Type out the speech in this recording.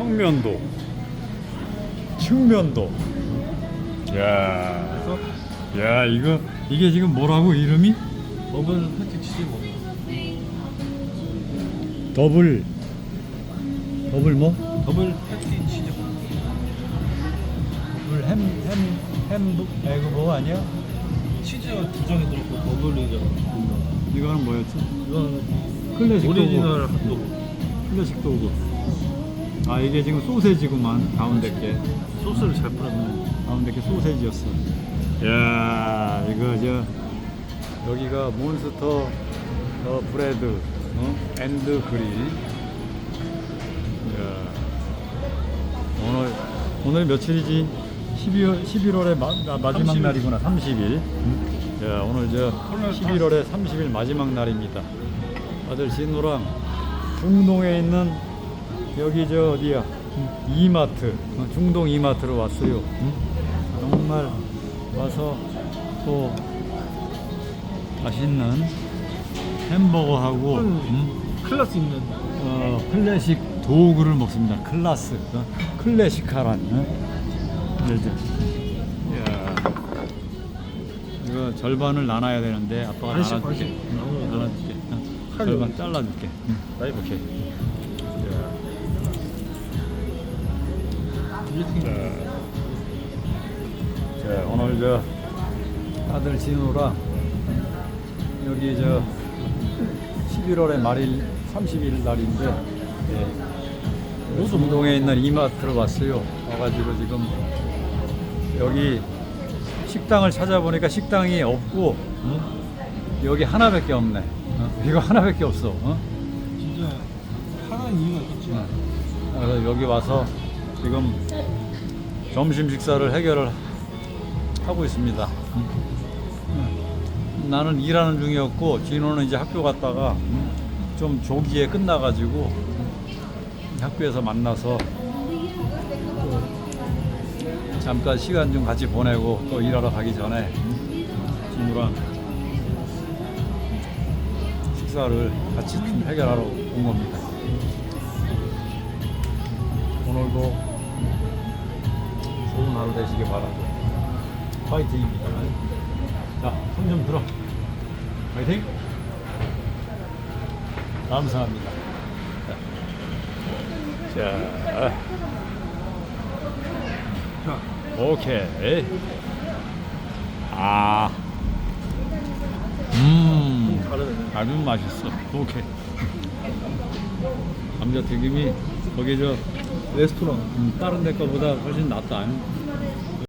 평면도, 측면도. 야, 야 이거 이게 지금 뭐라고 이름이? 더블 패티 치즈 버거. 더블 더블 뭐? 더블 패티 치즈 버거. 더블 햄햄 햄 에그 뭐 아니야? 치즈가 두 장이 들었고 더블이죠. 이거는 뭐였지? 이건 클래식 오리지널 도구. 핫도그. 클래식 도구. 아 이게 지금 소세지구만 가운데 게 소스를 잘 뿌렸네. 가운데 게 소세지였어. 야 이거 저 여기가 몬스터 더 브레드 어? 앤드 그릴. 야 오늘 오늘 며칠이지? 12월 11월의 마, 아, 마지막 30일. 날이구나 30일. 야 오늘 저 11월의 30일 마지막 날입니다. 아들 진우랑 중동에 있는 여기 저 어디야 이마트 어, 중동 이마트로 왔어요. 응? 정말 와서 또 맛있는 햄버거하고 응? 클래스 있는 어, 클래식 도구를 먹습니다. 클라스, 어? 클래식하란. 어? 이제, 야, 이거 절반을 나눠야 되는데 아빠가 반씩, 나눠줄게. 반씩. 나눠줄게. 어? 절반 잘라줄게. 응. 나이프. 오케이. 자, 오늘 저 아들 진우랑 여기 저 11월의 말일 30일 날인데 예, 중동에 있는 이마트를 왔어요. 와가지고 지금 여기 식당을 찾아보니까 식당이 없고 응? 여기 하나밖에 없네. 어? 이거 하나밖에 없어. 어? 진짜 하나는 이유가 있겠지. 그래서 여기 와서 지금 점심 식사를 해결을 하고 있습니다. 음. 나는 일하는 중이었고 진호는 이제 학교 갔다가 좀 조기에 끝나가지고 학교에서 만나서 또 잠깐 시간 좀 같이 보내고 또 일하러 가기 전에 진우랑 식사를 같이 좀 해결하러 온 겁니다. 오늘도 좋은 하루 되시길 바라고 파이팅입니다. 자, 손 좀 들어. 파이팅. 감사합니다. 자, 자, 오케이. 아, 음. 아주 맛있어. 오케이. 감자튀김이 거기 저 레스토랑. 음, 다른 데 거보다 훨씬 낫다.